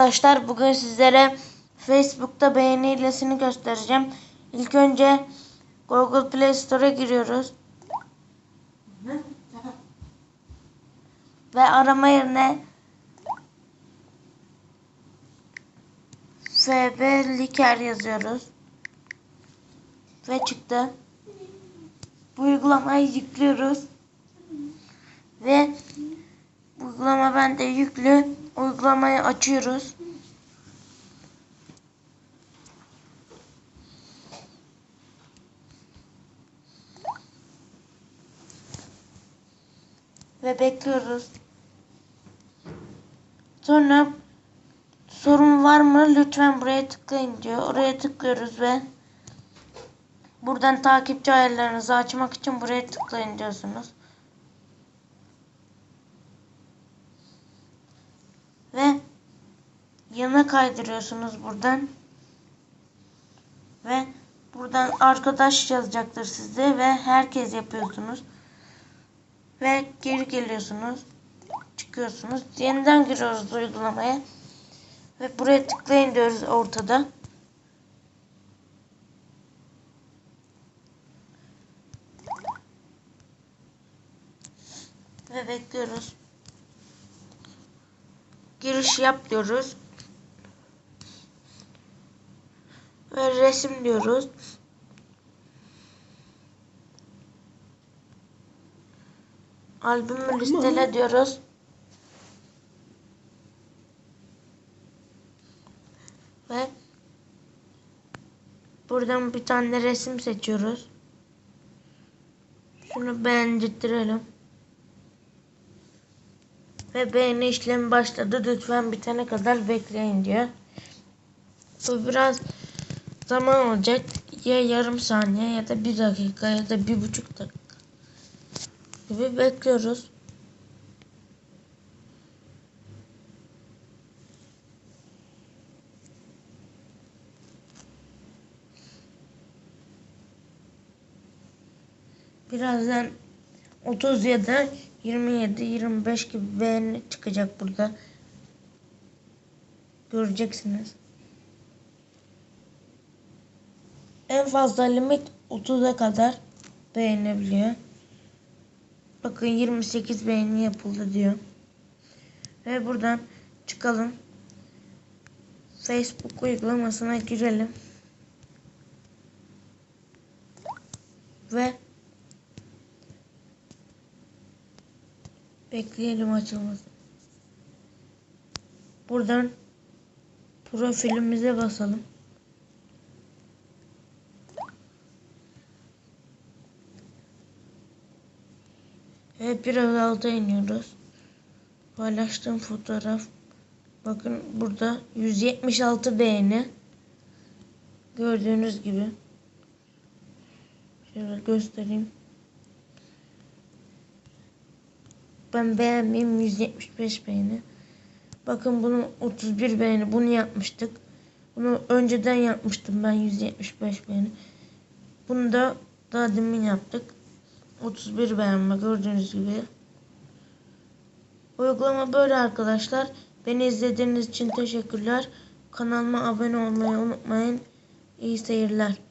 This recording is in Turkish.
Arkadaşlar bugün sizlere Facebook'ta beğeni hilesini göstereceğim. İlk önce Google Play Store'a giriyoruz. Ve arama yerine FB Liker yazıyoruz. Ve çıktı. Bu uygulamayı yüklüyoruz. Ve uygulama bende yüklü. Uygulamayı açıyoruz. Ve bekliyoruz. Sonra sorun var mı? Lütfen buraya tıklayın diyor. Oraya tıklıyoruz ve buradan takipçi ayarlarınızı açmak için buraya tıklayın diyorsunuz. Ve yana kaydırıyorsunuz buradan. Ve buradan arkadaş yazacaktır sizde ve herkes yapıyorsunuz. Ve geri geliyorsunuz. Çıkıyorsunuz. Yeniden giriyoruz uygulamaya. Ve buraya tıklayın diyoruz ortada. Ve bekliyoruz. Giriş yap diyoruz. Ve resim diyoruz. Albümü listele diyoruz. Ve buradan bir tane resim seçiyoruz. Şunu beğendirtelim. Ve beğeni işlemi başladı. Lütfen bitene kadar bekleyin diyor. Bu biraz zaman olacak. Ya yarım saniye ya da bir dakika ya da bir buçuk dakika gibi bekliyoruz. Birazdan 30 ya da 27 25 gibi beğeni çıkacak burada. Göreceksiniz. En fazla limit 30'a kadar beğenebiliyor. Bakın 28 beğeni yapıldı diyor. Ve buradan çıkalım. Facebook uygulamasına girelim. Ve bekleyelim açılmasını. Buradan profilimize basalım. Ve biraz alta iniyoruz. Paylaştığım fotoğraf. Bakın burada 176 beğeni. Gördüğünüz gibi. Şöyle göstereyim. Ben beğenmeyeyim 175 beğeni. Bakın bunun 31 beğeni. Bunu yapmıştık. Bunu önceden yapmıştım ben 175 beğeni. Bunu da daha demin yaptık. 31 beğenme gördüğünüz gibi. Uygulama böyle arkadaşlar. Beni izlediğiniz için teşekkürler. Kanalıma abone olmayı unutmayın. İyi seyirler.